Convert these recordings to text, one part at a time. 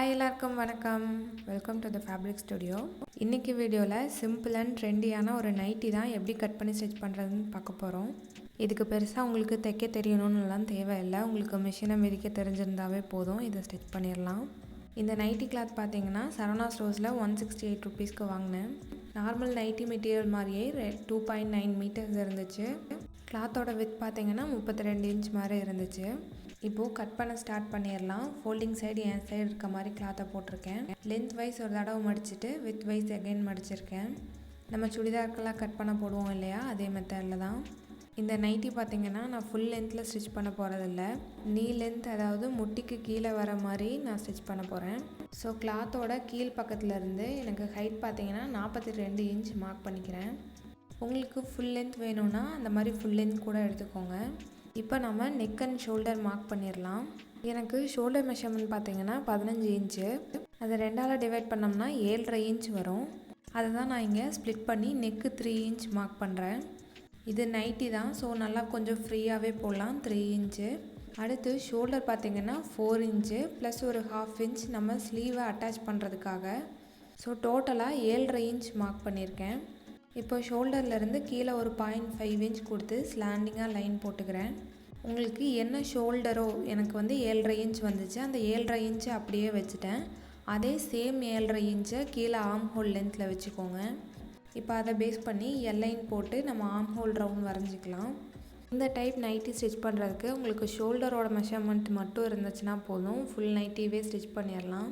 Hi எல்லாருக்கும் வணக்கம். Welcome to the fabric studio இன்றைக்கி வீடியோவில் சிம்பிள் அண்ட் ட்ரெண்டியான ஒரு நைட்டி தான் எப்படி கட் பண்ணி ஸ்டிச் பண்ணுறதுன்னு பார்க்க போகிறோம் இதுக்கு பெருசாக உங்களுக்கு தைக்க தெரியணும்னுலாம் தேவையில்லை உங்களுக்கு மிஷினை மிதிக்க தெரிஞ்சிருந்தாவே போதும். இதை ஸ்டிச் பண்ணிடலாம். இந்த நைட்டி கிளாத் பார்த்தீங்கன்னா சரவணா ஸ்டோர்ஸில் ஒன் சிக்ஸ்டி எயிட் ருபீஸ்க்கு வாங்கினேன். நார்மல் நைட்டி மெட்டீரியல் மாதிரியே டூ பாயிண்ட் நைன் மீட்டர்ஸ் இருந்துச்சு. கிளாத்தோட வித் பார்த்தீங்கன்னா முப்பத்தி ரெண்டு இன்ச் மாதிரி இருந்துச்சு. இப்போது கட் பண்ண ஸ்டார்ட் பண்ணிடலாம். ஃபோல்டிங் சைடு என் சைடு இருக்க மாதிரி கிளாத்தை போட்டிருக்கேன். லென்த் வைஸ் ஒரு தடவை மடிச்சுட்டு வித் வைஸ் அகைன் மடிச்சிருக்கேன். நம்ம சுடிதாருக்கெல்லாம் கட் பண்ண போடுவோம் இல்லையா? அதே மெத்தடில் தான். இந்த நைட்டி பார்த்தீங்கன்னா நான் ஃபுல் லென்த்தில் ஸ்டிச் பண்ண போகிறதில்ல நீ லென்த் அதாவது முட்டிக்கு கீழே வர மாதிரி நான் ஸ்டிச் பண்ண போகிறேன் ஸோ கிளாத்தோட கீழ் பக்கத்தில் இருந்து எனக்கு ஹைட் பார்த்தீங்கன்னா நாற்பத்தி ரெண்டு இன்ச் மார்க் பண்ணிக்கிறேன். உங்களுக்கு ஃபுல் லென்த் வேணும்னா அந்த மாதிரி ஃபுல் லென்த் கூட எடுத்துக்கோங்க. இப்போ நம்ம நெக் அண்ட் ஷோல்டர் மார்க் பண்ணிடலாம் எனக்கு ஷோல்டர் மெஷர்மெண்ட் பார்த்தீங்கன்னா பதினஞ்சு இன்ச்சு அதை ரெண்டால் டிவைட் பண்ணோம்னா ஏழரை இன்ச் வரும். அதை தான் நான் இங்கே ஸ்ப்ளிட் பண்ணி நெக்கு த்ரீ இன்ச் மார்க் பண்ணுறேன் இது நைட்டி தான். ஸோ நல்லா கொஞ்சம் ஃப்ரீயாகவே போடலாம். த்ரீ இன்ச்சு அடுத்து ஷோல்டர் பார்த்தீங்கன்னா ஃபோர் இன்ச்சு ப்ளஸ் ஒரு ஹாஃப் இன்ச் நம்ம ஸ்லீவை அட்டாச் பண்ணுறதுக்காக ஸோ டோட்டலாக ஏழரை இன்ச் மார்க் பண்ணியிருக்கேன் இப்போ ஷோல்டர்லேருந்து கீழே ஒரு பாயிண்ட் ஃபைவ் இன்ச் கொடுத்து ஸ்லாண்டிங்காக லைன் போட்டுக்கிறேன். உங்களுக்கு என்ன ஷோல்டரோ எனக்கு வந்து ஏழரை இன்ச் வந்துச்சு. அந்த ஏழரை இன்ச்சு அப்படியே வச்சுட்டேன். அதே சேம் ஏழரை இன்ச்சை கீழே ஆம் ஹோல் லென்த்தில் வச்சுக்கோங்க. இப்போ அதை பேஸ் பண்ணி எல்லைன் போட்டு நம்ம ஆம் ஹோல் ரவுண்ட் வரைஞ்சிக்கலாம். இந்த டைப் நைட்டி ஸ்டிச் பண்ணுறதுக்கு உங்களுக்கு ஷோல்டரோட மெஷர்மெண்ட் மட்டும் இருந்துச்சுன்னா போதும். ஃபுல் நைட்டிவே ஸ்டிச் பண்ணிடலாம்.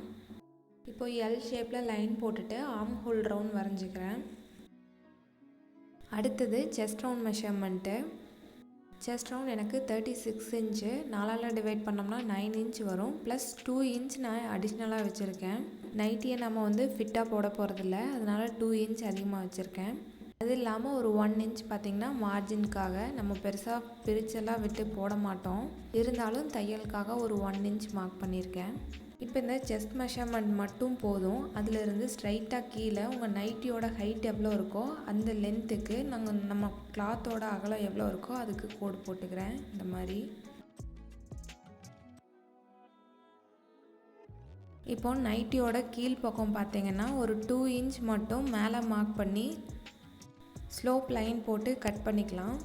இப்போ எல் ஷேப்பில் லைன் போட்டுட்டு ஆம் ஹோல் ரவுண்ட் வரைஞ்சிக்கிறேன். அடுத்தது chest round measurement chest round எனக்கு தேர்ட்டி சிக்ஸ் இன்ச்சு நாலால் டிவைட் பண்ணோம்னா நைன் இன்ச் வரும். ப்ளஸ் டூ இன்ச் நான் அடிஷ்னலாக வச்சுருக்கேன். நைட்டியை நம்ம வந்து ஃபிட்டாக போட போகிறதில்ல அதனால் டூ இன்ச் அதிகமாக வச்சுருக்கேன். அது இல்லாமல் ஒரு ஒன் இன்ச் பார்த்திங்கன்னா மார்ஜினுக்காக நம்ம பெருசாக பிரிச்செல்லாம் விட்டு போட மாட்டோம். இருந்தாலும் தையலுக்காக ஒரு ஒன் இன்ச் மார்க் பண்ணியிருக்கேன். இப்போ இந்த செஸ்ட் மெஷர்மெண்ட் மட்டும் போதும். அதிலிருந்து ஸ்ட்ரைட்டாக கீழே உங்கள் நைட்டியோட ஹைட் எவ்வளோ இருக்கோ அந்த லென்த்துக்கு நாங்கள் நம்ம கிளாத்தோட அகலம் எவ்வளோ இருக்கோ அதுக்கு கோடு போட்டுக்கிறேன். இந்த மாதிரி. இப்போ நைட்டியோட கீழ் பக்கம் பார்த்தீங்கன்னா ஒரு டூ இன்ச் மட்டும் மேலே மார்க் பண்ணி ஸ்லோப் லைன் போட்டு கட் பண்ணிக்கலாம்.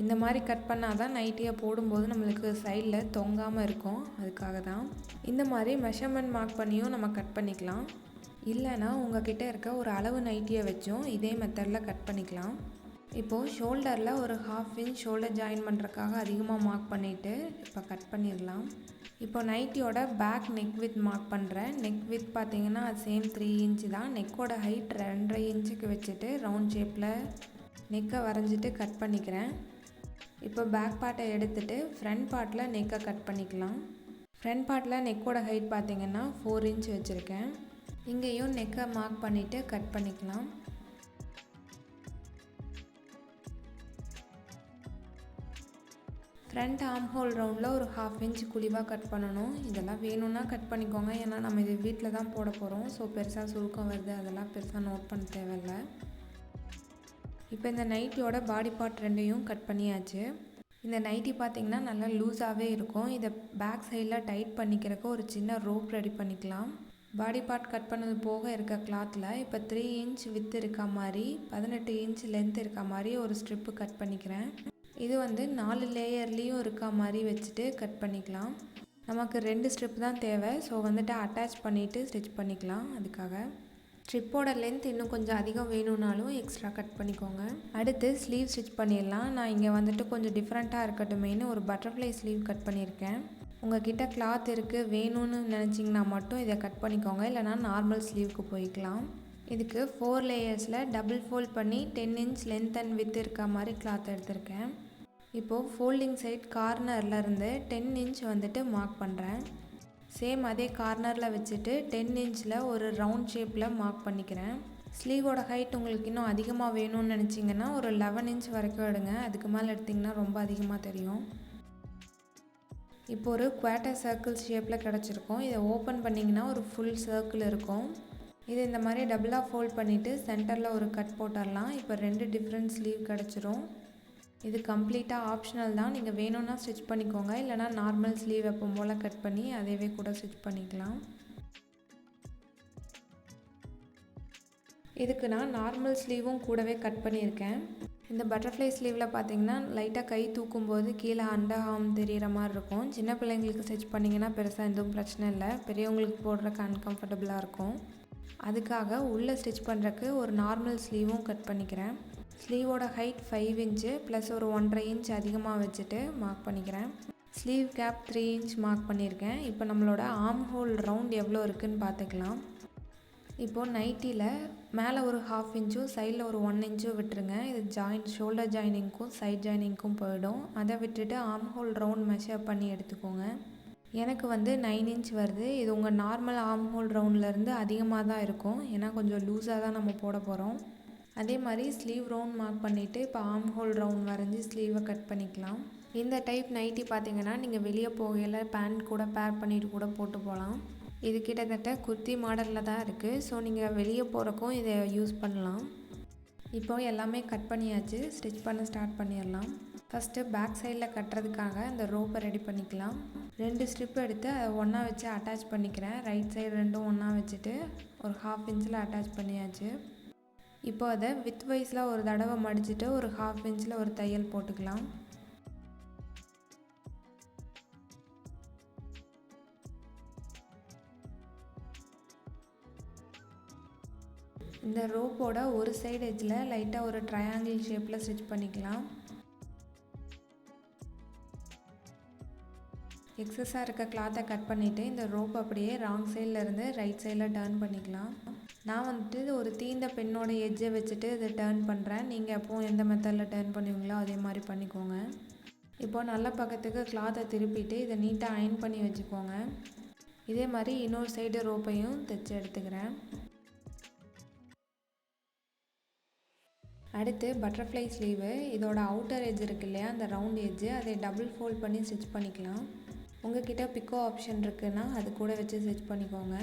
இந்த மாதிரி கட் பண்ணால் தான் நைட்டியை போடும்போது நம்மளுக்கு சைடில் தொங்காமல் இருக்கும். அதுக்காக தான் இந்த மாதிரி மெஷர்மெண்ட் மார்க் பண்ணியும் நம்ம கட் பண்ணிக்கலாம். இல்லைனா உங்ககிட்ட இருக்க ஒரு அளவு நைட்டியை வச்சும் இதே மெத்தடில் கட் பண்ணிக்கலாம். இப்போது ஷோல்டரில் ஒரு ஹாஃப் இன்ச் ஷோல்டர் ஜாயின் பண்ணுறதுக்காக அதிகமாக மார்க் பண்ணிவிட்டு இப்போ கட் பண்ணிடலாம். இப்போ நைட்டியோட பேக் நெக் வித் மார்க் பண்ணுறேன் நெக் வித் பார்த்தீங்கன்னா அது சேம் த்ரீ இன்ச்சு தான். நெக்கோட ஹைட் ரெண்டரை இன்ச்சுக்கு வச்சுட்டு ரவுண்ட் ஷேப்பில் நெக்கை வரைஞ்சிட்டு கட் பண்ணிக்கிறேன். இப்போ பேக் பார்ட்டை எடுத்துகிட்டு ஃப்ரண்ட் பார்ட்டில் நெக்கை கட் பண்ணிக்கலாம். ஃப்ரண்ட் பார்ட்டில் நெக்கோட ஹைட் பார்த்தீங்கன்னா ஃபோர் இன்ச் வச்சுருக்கேன். இங்கேயும் நெக்கை மார்க் பண்ணிவிட்டு கட் பண்ணிக்கலாம். ஃப்ரண்ட் ஆம் ஹோல் ரவுண்டில் ஒரு ஹாஃப் இன்ச் குழிவாக கட் பண்ணணும். இதெல்லாம் வேணும்னா கட் பண்ணிக்கோங்க. ஏன்னா நம்ம இது வீட்டில் தான் போட போகிறோம் ஸோ பெருசாக சுருக்கம் வருது. அதெல்லாம் பெருசாக நோட் பண்ண தேவையில்லை. இப்போ இந்த நைட்டியோட பாடி பார்ட் ரெண்டையும் கட் பண்ணியாச்சு. இந்த நைட்டி பார்த்திங்கன்னா நல்லா லூஸாகவே இருக்கும். இதை பேக் சைடில் டைட் பண்ணிக்கிறக்கு ஒரு சின்ன ரோப் ரெடி பண்ணிக்கலாம். பாடி பார்ட் கட் பண்ணது போக இருக்க கிளாத்தில் இப்போ த்ரீ இன்ச் வித்து இருக்க மாதிரி பதினெட்டு இன்ச் லென்த் இருக்க மாதிரி ஒரு ஸ்ட்ரிப்பு கட் பண்ணிக்கிறேன். இது வந்து நாலு லேயர்லேயும் இருக்கா மாதிரி வச்சுட்டு கட் பண்ணிக்கலாம். நமக்கு ரெண்டு ஸ்ட்ரிப் தான் தேவை. ஸோ வந்துட்டு அட்டாச் பண்ணிவிட்டு ஸ்டிச் பண்ணிக்கலாம் அதுக்காக. ஸ்ட்ரிப்போட லென்த் இன்னும் கொஞ்சம் அதிகம் வேணும்னாலும் எக்ஸ்ட்ரா கட் பண்ணிக்கோங்க. அடுத்து ஸ்லீவ் ஸ்டிச் பண்ணிடலாம். நான் இங்கே வந்துட்டு கொஞ்சம் டிஃப்ரெண்ட்டாக இருக்கட்டுமேனு ஒரு பட்டர்ஃப்ளை ஸ்லீவ் கட் பண்ணியிருக்கேன். உங்கள் கிட்ட கிளாத் இருக்குது வேணும்னு நினச்சிங்கன்னா மட்டும் இதை கட் பண்ணிக்கோங்க. இல்லைனா நார்மல் ஸ்லீவுக்கு போய்க்கலாம். இதுக்கு ஃபோர் லேயர்ஸில் டபுள் ஃபோல்ட் பண்ணி ten inch length and width இருக்க மாதிரி கிளாத் எடுத்திருக்கேன். இப்போது ஃபோல்டிங் சைட் கார்னரில் இருந்து டென் இன்ச் வந்துட்டு மார்க் பண்ணுறேன் சேம் அதே கார்னரில் வச்சுட்டு டென் இன்ச்சில் ஒரு ரவுண்ட் ஷேப்பில் மார்க் பண்ணிக்கிறேன். ஸ்லீவோட ஹைட் உங்களுக்கு இன்னும் அதிகமாக வேணும்னு நினச்சிங்கன்னா ஒரு லெவன் இன்ச் வரைக்கும் எடுங்க. அதுக்கு மேலே எடுத்திங்கன்னா ரொம்ப அதிகமாக தெரியும். இப்போ ஒரு குவாட்டர் சர்க்கிள் ஷேப்பில் கிடச்சிருக்கும். இதை ஓப்பன் பண்ணிங்கன்னா ஒரு ஃபுல் சர்க்கிள் இருக்கும். இது இந்த மாதிரி டபுளாக ஃபோல்ட் பண்ணிவிட்டு சென்டரில் ஒரு கட் போட்டுடலாம். இப்போ ரெண்டு டிஃப்ரெண்ட் ஸ்லீவ் கிடச்சிரும். இது கம்ப்ளீட்டாக ஆப்ஷனல் தான். நீங்கள் வேணும்னா ஸ்டிச் பண்ணிக்கோங்க. இல்லைன்னா நார்மல் ஸ்லீவ் எப்போ போல் கட் பண்ணி அதையவே கூட ஸ்டிச் பண்ணிக்கலாம். இதுக்கு நான் நார்மல் ஸ்லீவும் கூடவே கட் பண்ணியிருக்கேன். இந்த பட்டர்ஃப்ளை ஸ்லீவில் பார்த்தீங்கன்னா லைட்டாக கை தூக்கும்போது கீழே அண்டர் ஹார்ம் தெரிகிற மாதிரி இருக்கும். சின்ன பிள்ளைங்களுக்கு ஸ்டிச் பண்ணிங்கன்னா பெருசாக எதுவும் பிரச்சனை இல்லை. பெரியவங்களுக்கு போடுறக்கு அன்கம்ஃபர்டபுளாக இருக்கும். அதுக்காக உள்ளே ஸ்டிச் பண்ணுறக்கு ஒரு நார்மல் ஸ்லீவும் கட் பண்ணிக்கிறேன். ஸ்லீவோட ஹைட் ஃபைவ் இன்ச்சு ப்ளஸ் ஒரு ஒன்றரை இன்ச் அதிகமாக வச்சுட்டு மார்க் பண்ணிக்கிறேன். Sleeve cap three inch mark பண்ணியிருக்கேன். இப்போ நம்மளோட ஆம் ஹோல் ரவுண்ட் எவ்வளோ இருக்குதுன்னு பார்த்துக்கலாம். இப்போது நைட்டியில் மேலே ஒரு ஹாஃப் இன்ச்சும் சைடில் ஒரு ஒன் இன்ச்சும் விட்டுருங்க. இது ஜாயின் ஷோல்டர் ஜாயினிங்க்கும் சைட் ஜாயினிங்க்கும் போயிடும். அதை விட்டுட்டு ஆம் ஹோல் ரவுண்ட் மெஷர் பண்ணி எடுத்துக்கோங்க. எனக்கு வந்து நைன் இன்ச் வருது. இது உங்கள் நார்மல் ஆம் ஹோல் ரவுண்ட்லேருந்து அதிகமாக தான் இருக்கும். ஏன்னா கொஞ்சம் லூஸாக தான் நம்ம போட போகிறோம் அதே மாதிரி ஸ்லீவ் ரவுண்ட் மார்க் பண்ணிவிட்டு இப்போ ஆம் ஹோல் ரவுண்ட் வரைஞ்சி ஸ்லீவை கட் பண்ணிக்கலாம். இந்த டைப் நைட்டி பார்த்தீங்கன்னா நீங்கள் வெளியே போகையில் பேண்ட் கூட பேர் பண்ணிட்டு கூட போட்டு போகலாம் இது கிட்டத்தட்ட குர்த்தி மாடலில் தான் இருக்குது ஸோ நீங்கள் வெளியே போகிறக்கும் இதை யூஸ் பண்ணலாம். இப்போ எல்லாமே கட் பண்ணியாச்சு. ஸ்டிச் பண்ண ஸ்டார்ட் பண்ணிடலாம். ஃபஸ்ட்டு பேக் சைடில் கட்டுறதுக்காக இந்த ரோப்பை ரெடி பண்ணிக்கலாம். ரெண்டு ஸ்ட்ரிப் எடுத்து அதை ஒன்றா வச்சு அட்டாச் பண்ணிக்கிறேன். ரைட் சைடு ரெண்டும் ஒன்றா வச்சுட்டு ஒரு ஹாஃப் இன்ச்சில் அட்டாச் பண்ணியாச்சு. இப்போ அதை வித் வைஸில் ஒரு தடவை மடிச்சுட்டு ஒரு ஹாஃப் இன்ச்சில் ஒரு தையல் போட்டுக்கலாம். இந்த ரோப்போட ஒரு சைடு எஜ்ஜில் லைட்டாக ஒரு ட்ரையாங்கிள் ஷேப்பில் ஸ்டிச் பண்ணிக்கலாம். எக்ஸஸாக இருக்க கிளாத்தை கட் பண்ணிவிட்டு இந்த ரோப் அப்படியே ராங் சைடில் இருந்து ரைட் சைடில் டேர்ன் பண்ணிக்கலாம். நான் வந்துட்டு ஒரு தீந்த பெண்ணோட எஜ்ஜை வச்சுட்டு இதை டேர்ன் பண்ணுறேன் நீங்கள் எப்போது எந்த மெத்தடில் டேர்ன் பண்ணுவீங்களோ அதே மாதிரி பண்ணிக்கோங்க. இப்போது நல்ல பக்கத்துக்கு கிளாத்தை திருப்பிட்டு இதை நீட்டாக அயன் பண்ணி வச்சுக்கோங்க. இதே மாதிரி இன்னொரு சைடு ரோப்பையும் தைச்சி எடுத்துக்கிறேன். அடுத்து பட்டர்ஃப்ளை ஸ்லீவு இதோட அவுட்டர் எஜ் இருக்கு இல்லையா அந்த ரவுண்ட் எஜ்ஜு அதை டபுள் ஃபோல்ட் பண்ணி ஸ்டிச் பண்ணிக்கலாம். உங்ககிட்ட பிக்கோ ஆப்ஷன் இருக்குன்னா அது கூட வச்சு ஸ்டிச் பண்ணிக்கோங்க.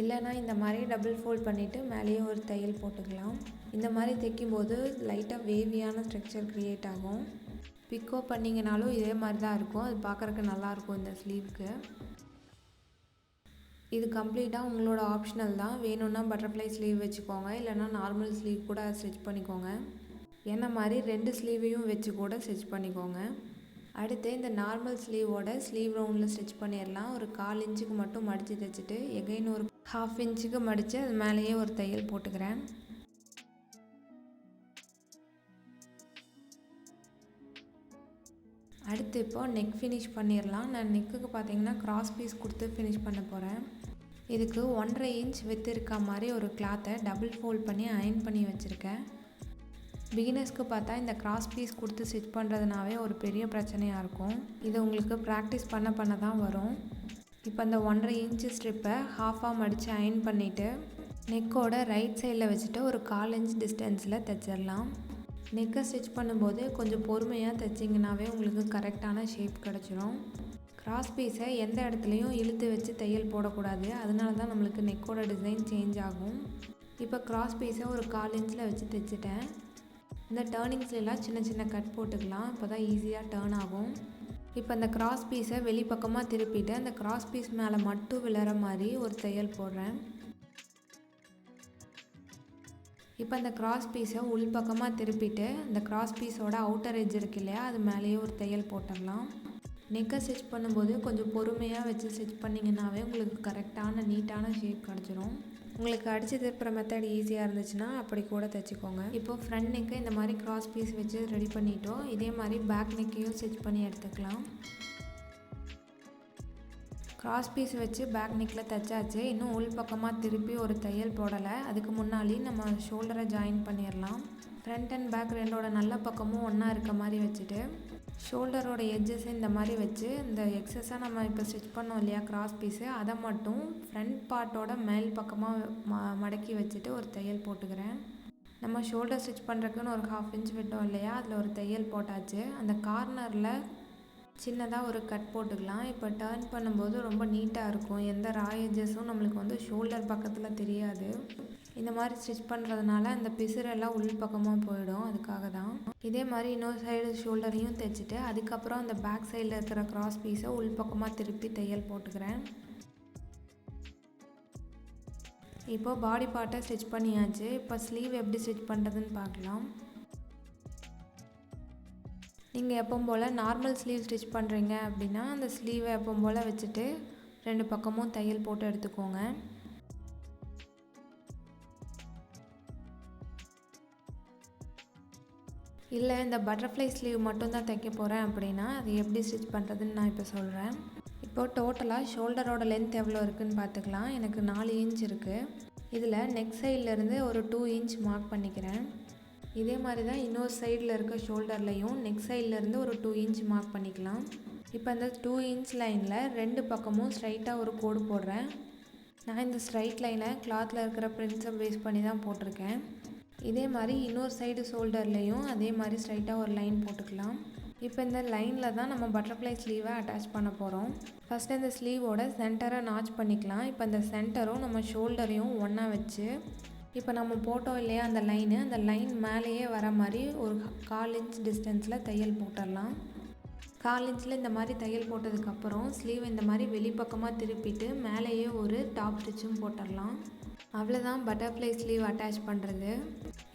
இல்லைனா இந்த மாதிரி டபுள் ஃபோல்ட் பண்ணிவிட்டு மேலேயே ஒரு தையல் போட்டுக்கலாம். இந்த மாதிரி தைக்கும்போது லைட்டாக வேவியான ஸ்ட்ரக்சர் க்ரியேட் ஆகும். பிக்கோ பண்ணிங்கனாலும் இதே மாதிரி தான் இருக்கும். அது பார்க்குறக்கு நல்லாயிருக்கும் இந்த ஸ்லீவ்க்கு இது கம்ப்ளீட்டாக உங்களோட ஆப்ஷனல் தான். வேணும்னா பட்டர்ஃப்ளை ஸ்லீவ் வச்சுக்கோங்க. இல்லைனா நார்மல் ஸ்லீவ் கூட ஸ்டிச் பண்ணிக்கோங்க. என்ன மாதிரி ரெண்டு ஸ்லீவையும் வச்சு கூட ஸ்டிச் பண்ணிக்கோங்க. அடுத்து இந்த நார்மல் ஸ்லீவோட ஸ்லீவ் ரவுண்டில் ஸ்டிச் பண்ணிடலாம். ஒரு கால் இன்ச்சுக்கு மட்டும் மடித்து தைச்சிட்டு எகைன் ஒரு ஹாஃப் இன்ச்சுக்கு மடித்து அது மேலேயே ஒரு தையல் போட்டுக்கிறேன். அடுத்து இப்போது நெக் ஃபினிஷ் பண்ணிடலாம். நான் நெக்குக்கு பார்த்தீங்கன்னா கிராஸ் பீஸ் கொடுத்து ஃபினிஷ் பண்ண போகிறேன் இதுக்கு ஒன்றரை இன்ச் வித்து இருக்க மாதிரி ஒரு கிளாத்தை டபுள் ஃபோல்ட் பண்ணி அயன் பண்ணி வச்சுருக்கேன். பிகினர்ஸ்க்கு பார்த்தா இந்த கிராஸ் பீஸ் கொடுத்து ஸ்டிச் பண்ணுறதுனாவே ஒரு பெரிய பிரச்சனையாக இருக்கும். இது உங்களுக்கு ப்ராக்டிஸ் பண்ண பண்ண தான் வரும். இப்போ அந்த ஒன்றரை இன்ச்சு ஸ்ட்ரிப்பை ஹாஃபாக மடித்து அயன் பண்ணிவிட்டு நெக்கோட ரைட் சைடில் வச்சுட்டு ஒரு கால் இன்ச் டிஸ்டன்ஸில் தைச்சிடலாம். நெக்கை ஸ்டிச் பண்ணும்போது கொஞ்சம் பொறுமையாக தைச்சிங்கனாவே உங்களுக்கு கரெக்டான ஷேப் கிடச்சிரும். கிராஸ் பீஸை எந்த இடத்துலையும் இழுத்து வச்சு தையல் போடக்கூடாது. அதனால தான் நம்மளுக்கு நெக்கோட டிசைன் சேஞ்ச் ஆகும். இப்போ கிராஸ் பீஸை ஒரு கால் இன்ச்சில் வச்சு தைச்சிட்டேன். இந்த டேர்னிங்ஸ்லாம் சின்ன சின்ன கட் போட்டுக்கலாம். இப்போ தான் ஈஸியாக டேர்ன் ஆகும். இப்போ அந்த கிராஸ் பீஸை வெளிப்பக்கமாக திருப்பிட்டு அந்த கிராஸ் பீஸ் மேலே மட்டும் விழற மாதிரி ஒரு தையல் போடுறேன். இப்போ அந்த கிராஸ் பீஸை உள்பக்கமாக திருப்பிட்டு அந்த கிராஸ் பீஸோட அவுட்டர் எஜ் இருக்கு இல்லையா அது மேலேயே ஒரு தையல் போட்டுடலாம். நெக்கை ஸ்டிச் பண்ணும்போது கொஞ்சம் பொறுமையாக வச்சு ஸ்டிச் பண்ணிங்கன்னாவே உங்களுக்கு கரெக்டான நீட்டான ஷேப் கிடச்சிரும். உங்களுக்கு அடித்து திருப்புற மெத்தட் ஈஸியாக இருந்துச்சுன்னா அப்படி கூட தைச்சிக்கோங்க. இப்போ ஃப்ரண்ட் நெக்கு இந்த மாதிரி கிராஸ் பீஸ் வச்சு ரெடி பண்ணிட்டோம். இதே மாதிரி பேக் நெக்கையும் ஸ்டிச் பண்ணி எடுத்துக்கலாம். கிராஸ் பீஸ் வச்சு பேக் நெக்கில் தைச்சாச்சு. இன்னும் உள் பக்கமாக திருப்பி ஒரு தையல் போடலை. அதுக்கு முன்னாடி நம்ம ஷோல்டரை ஜாயின் பண்ணிடலாம் ஃப்ரண்ட் அண்ட் பேக் ரெண்டோட நல்ல பக்கமும் ஒன்றா இருக்க மாதிரி வச்சுட்டு ஷோல்டரோட எட்ஜஸ் இந்த மாதிரி வச்சு இந்த எக்ஸஸாக நம்ம இப்போ ஸ்டிச் பண்ணோம் இல்லையா கிராஸ் பீஸு அதை மட்டும் ஃப்ரண்ட் பார்ட்டோட மேல் பக்கமாக ம மடக்கி வச்சுட்டு ஒரு தையல் போட்டுக்கிறேன். நம்ம ஷோல்டர் ஸ்டிச் பண்ணுறதுக்குன்னு ஒரு ஹாஃப் இன்ச் விட்டோம் இல்லையா அதில் ஒரு தையல் போட்டாச்சு. அந்த கார்னரில் சின்னதாக ஒரு கட் போட்டுக்கலாம். இப்போ டேர்ன் பண்ணும்போது ரொம்ப நீட்டாக இருக்கும். எந்த ராய் ராயேஜஸும் நம்மளுக்கு வந்து ஷோல்டர் பக்கத்தில் தெரியாது. இந்த மாதிரி ஸ்டிச் பண்ணுறதுனால அந்த பிசுரெல்லாம் உள் பக்கமாக போயிடும் அதுக்காக தான். இதே மாதிரி இன்னொரு சைடு ஷோல்டரையும் தைச்சிட்டு அதுக்கப்புறம் அந்த பேக் சைடில் இருக்கிற கிராஸ் பீஸை உள் பக்கமாக திருப்பி தையல் போட்டுக்கிறேன். இப்போ பாடி பார்ட்டை ஸ்டிச் பண்ணியாச்சு. இப்போ ஸ்லீவ் எப்படி ஸ்டிச் பண்ணுறதுன்னு பார்க்கலாம். நீங்கள் எப்பவும் போல் நார்மல் ஸ்லீவ் ஸ்டிச் பண்ணுறீங்க அப்படின்னா அந்த ஸ்லீவை எப்பவும் போல் வச்சுட்டு ரெண்டு பக்கமும் தையல் போட்டு எடுத்துக்கோங்க. இல்லை இந்த பட்டர்ஃப்ளை ஸ்லீவ் மட்டும்தான் தைக்க போகிறேன் அப்படின்னா அது எப்படி ஸ்டிச் பண்ணுறதுன்னு நான் இப்போ சொல்கிறேன் இப்போ டோட்டலாக ஷோல்டரோட லென்த் எவ்வளோ இருக்குதுன்னு பார்த்துக்கலாம். எனக்கு நாலு இன்ச் இருக்குது இதில் நெக் சைட்லேருந்து ஒரு டூ இன்ச் மார்க் பண்ணிக்கிறேன். இதே மாதிரி தான் இன்னொரு சைடில் இருக்க ஷோல்டர்லேயும் நெக் சைட்லேருந்து ஒரு டூ இன்ச் மார்க் பண்ணிக்கலாம். இப்போ இந்த டூ இன்ச் லைனில் ரெண்டு பக்கமும் ஸ்ட்ரைட்டாக ஒரு கோடு போடுறேன். நான் இந்த ஸ்ட்ரைட் லைனை கிளாத்தில் இருக்கிற பிரிண்ட்ஸை பேஸ் பண்ணி தான் போட்டிருக்கேன். இதே மாதிரி இன்னொரு சைடு ஷோல்டர்லேயும் அதே மாதிரி ஸ்ட்ரைட்டாக ஒரு லைன் போட்டுக்கலாம். இப்போ இந்த லைனில் தான் நம்ம பட்டர்ஃப்ளை ஸ்லீவை அட்டாச் பண்ண போகிறோம் ஃபஸ்ட்டு இந்த ஸ்லீவோட சென்டரை நாச் பண்ணிக்கலாம். இப்போ இந்த சென்டரும் நம்ம ஷோல்டரையும் ஒன்றா வச்சு இப்போ நம்ம போட்டோம் இல்லையா அந்த லைனு அந்த லைன் மேலேயே வர மாதிரி ஒரு கால் இன்ச் டிஸ்டன்ஸில் தையல் போட்டுடலாம். கால் இன்ச்சில் இந்த மாதிரி தையல் போட்டதுக்கப்புறம் ஸ்லீவ் இந்த மாதிரி வெளிப்பக்கமாக திருப்பிட்டு மேலேயே ஒரு டாப் ஸ்டிச்சும் போட்டுடலாம். அவ்வளோதான் பட்டர்ஃப்ளை ஸ்லீவ் அட்டாச் பண்ணுறது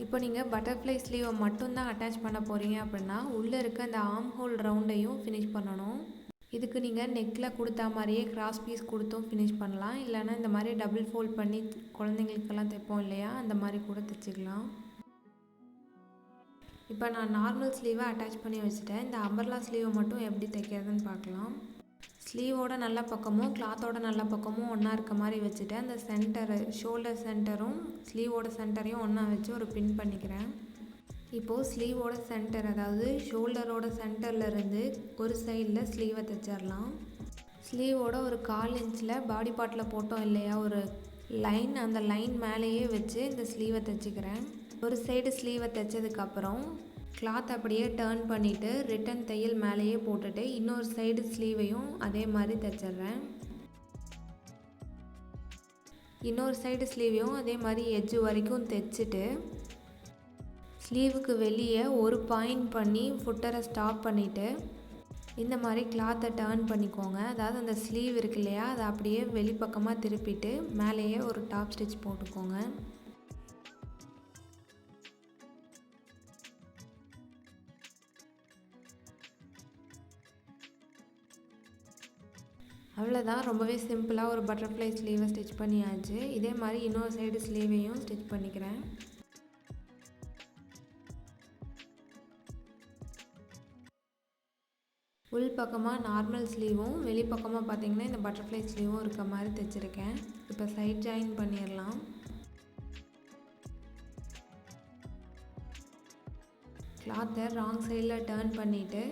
இப்போ நீங்கள் பட்டர்ஃப்ளை ஸ்லீவை மட்டும்தான் அட்டாச் பண்ண போகிறீங்க அப்படின்னா உள்ளே இருக்க அந்த ஆம் ஹோல் ரவுண்டையும் ஃபினிஷ் பண்ணணும். இதுக்கு நீங்கள் நெக்கில் கொடுத்தா மாதிரியே கிராஸ் பீஸ் கொடுத்தும் ஃபினிஷ் பண்ணலாம். இல்லைன்னா இந்த மாதிரி டபுள் ஃபோல்ட் பண்ணி குழந்தைங்களுக்கெல்லாம் தைப்போம் இல்லையா? அந்த மாதிரி கூட தைச்சிக்கலாம். இப்போ நான் நார்மல் ஸ்லீவை அட்டாச் பண்ணி வச்சுட்டேன். இந்த அம்பர்லா ஸ்லீவை மட்டும் எப்படி தைக்கிறதுன்னு பார்க்கலாம். ஸ்லீவோட நல்ல பக்கமும் கிளாத்தோட நல்ல பக்கமும் ஒன்றா இருக்க மாதிரி வச்சுட்டு அந்த சென்டரு ஷோல்டர் சென்டரும் ஸ்லீவோட சென்டரையும் ஒன்றா வச்சு ஒரு பின் பண்ணிக்கிறேன். இப்போது ஸ்லீவோட சென்டர் அதாவது ஷோல்டரோட சென்டர்லேருந்து ஒரு சைடில் ஸ்லீவை தைச்சிடலாம். ஸ்லீவோட ஒரு கால் இன்ச்சில் பாடி பார்ட்டில் போட்டோம் இல்லையா ஒரு லைன் அந்த லைன் மேலேயே வச்சு இந்த ஸ்லீவை தைச்சிக்கிறேன். ஒரு சைடு ஸ்லீவை தைச்சதுக்கப்புறம் கிளாத் அப்படியே டேர்ன் பண்ணிவிட்டு ரிட்டன் தையல் மேலேயே போட்டுட்டு இன்னொரு சைடு ஸ்லீவையும் அதே மாதிரி தைச்சிட்றேன். இன்னொரு சைடு ஸ்லீவையும் அதே மாதிரி எஜ்ஜு வரைக்கும் தைச்சிட்டு ஸ்லீவுக்கு வெளியே ஒரு பாயிண்ட் பண்ணி ஃபுட்டரை ஸ்டாப் பண்ணிவிட்டு இந்த மாதிரி கிளாத்தை டேர்ன் பண்ணிக்கோங்க. அதாவது அந்த ஸ்லீவ் இருக்கு இல்லையா அதை அப்படியே வெளிப்பக்கமாக திருப்பிட்டு மேலேயே ஒரு டாப் ஸ்டிச் போட்டுக்கோங்க. அவ்வளோதான் ரொம்பவே சிம்பிளாக ஒரு பட்டர்ஃப்ளை ஸ்லீவை ஸ்டிச் பண்ணியாச்சு. இதே மாதிரி இன்னொரு சைடு ஸ்லீவையும் ஸ்டிச் பண்ணிக்கிறேன். உள் பக்கமாக நார்மல் ஸ்லீவும் வெளிப்பக்கமாக பார்த்தீங்கன்னா இந்த பட்டர்ஃப்ளை ஸ்லீவும் இருக்க மாதிரி தைச்சிருக்கேன். இப்போ சைட் ஜாயின் பண்ணிடலாம். கிளாத்தை ராங் சைடில் டேர்ன் பண்ணிவிட்டு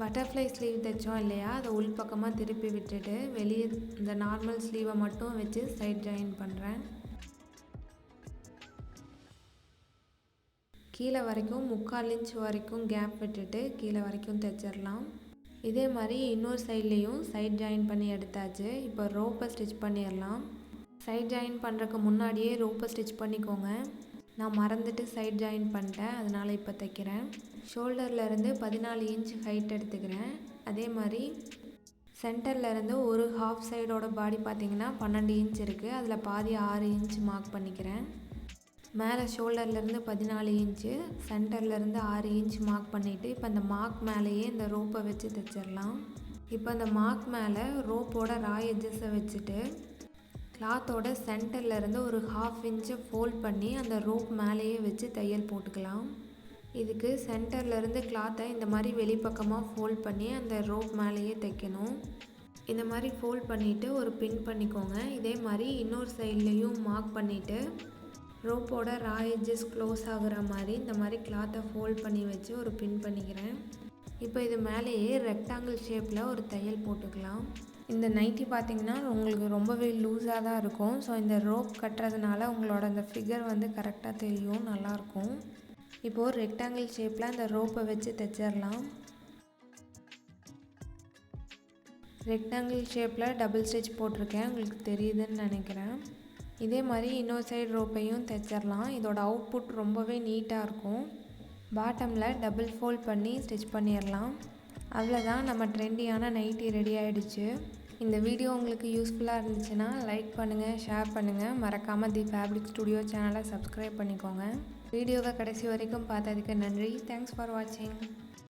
பட்டர்ஃப்ளை ஸ்லீவ் தைச்சோம் இல்லையா? அதை உள் பக்கமாக திருப்பி விட்டுட்டு வெளியே இந்த நார்மல் ஸ்லீவை மட்டும் வச்சு சைட் ஜாயின் பண்ணுறேன் கீழே வரைக்கும் முக்கால் இன்ச் வரைக்கும் கேப் விட்டுட்டு கீழே வரைக்கும் தைச்சிடலாம். இதே மாதிரி இன்னொரு சைட்லேயும் சைட் ஜாயின் பண்ணி எடுத்தாச்சு. இப்போ ரோப்பை ஸ்டிச் பண்ணிடலாம். சைட் ஜாயின் பண்ணுறக்கு முன்னாடியே ரோப்பை ஸ்டிச் பண்ணிக்கோங்க. நான் மறந்துட்டு சைட் ஜாயின் பண்ணிட்டேன். அதனால் இப்போ தைக்கிறேன். ஷோல்டர்லேருந்து பதினாலு இன்ச் ஹைட் எடுத்துக்கிறேன். அதே மாதிரி சென்டர்லேருந்து ஒரு ஹாஃப் சைடோட பாடி பார்த்திங்கன்னா பன்னெண்டு இன்ச் இருக்குது அதில் பாதி ஆறு இன்ச் மார்க் பண்ணிக்கிறேன். மேலே ஷோல்டர்லேருந்து பதினாலு இன்ச்சு சென்டர்லேருந்து ஆறு இன்ச் மார்க் பண்ணிவிட்டு இப்போ அந்த மார்க் மேலேயே இந்த ரோப்பை வச்சு தைச்சிடலாம் இப்போ அந்த மார்க் மேலே ரோப்போட ராய் எஜஸை வச்சுட்டு கிளாத்தோட சென்டர்லேருந்து ஒரு ஹாஃப் இன்ச்சை ஃபோல்ட் பண்ணி அந்த ரோப் மேலேயே வச்சு தையல் போட்டுக்கலாம். இதுக்கு சென்டர்லேருந்து கிளாத்தை இந்த மாதிரி வெளிப்பக்கமாக ஃபோல்ட் பண்ணி அந்த ரோப் மேலேயே தைக்கணும். இந்த மாதிரி ஃபோல்ட் பண்ணிவிட்டு ஒரு பின் பண்ணிக்கோங்க. இதே மாதிரி இன்னொரு சைட்லேயும் மார்க் பண்ணிவிட்டு ரோப்போட ரா எஜஸ் க்ளோஸ் ஆகுற மாதிரி இந்த மாதிரி கிளாத்தை ஃபோல்ட் பண்ணி வச்சு ஒரு பின் பண்ணிக்கிறேன். இப்போ இது மேலேயே ரெக்டாங்கிள் ஷேப்பில் ஒரு தையல் போட்டுக்கலாம். இந்த நைட்டி பார்த்திங்கன்னா உங்களுக்கு ரொம்பவே லூஸாக தான் இருக்கும். ஸோ இந்த ரோப் கட்டுறதுனால உங்களோட அந்த ஃபிகர் வந்து கரெக்டாக தெரியும் நல்லாயிருக்கும் இப்போது ரெக்டாங்கிள் ஷேப்பில் அந்த ரோப்பை வச்சு தைச்சிடலாம். ரெக்டாங்கிள் ஷேப்பில் டபுள் ஸ்டிச் போட்டிருக்கேன். உங்களுக்கு தெரியுதுன்னு நினைக்கிறேன். இதே மாதிரி இன்னொரு சைடு ரோப்பையும் தைச்சிடலாம். இதோட அவுட்புட் ரொம்பவே நீட்டாக இருக்கும். பாட்டமில் டபுள் ஃபோல்ட் பண்ணி ஸ்டிச் பண்ணிடலாம். அவ்வளோதான் நம்ம ட்ரெண்டியான நைட்டி ரெடி ஆகிடுச்சு இந்த வீடியோ உங்களுக்கு யூஸ்ஃபுல்லாக இருந்துச்சுன்னா லைக் பண்ணுங்கள் ஷேர் பண்ணுங்கள் மறக்காமல் தி ஃபேப்ரிக் ஸ்டுடியோ சேனலை சப்ஸ்கிரைப் பண்ணிக்கோங்க. வீடியோவை கடைசி வரைக்கும் பார்த்ததுக்கு நன்றி. தேங்க்ஸ் ஃபார் வாட்சிங்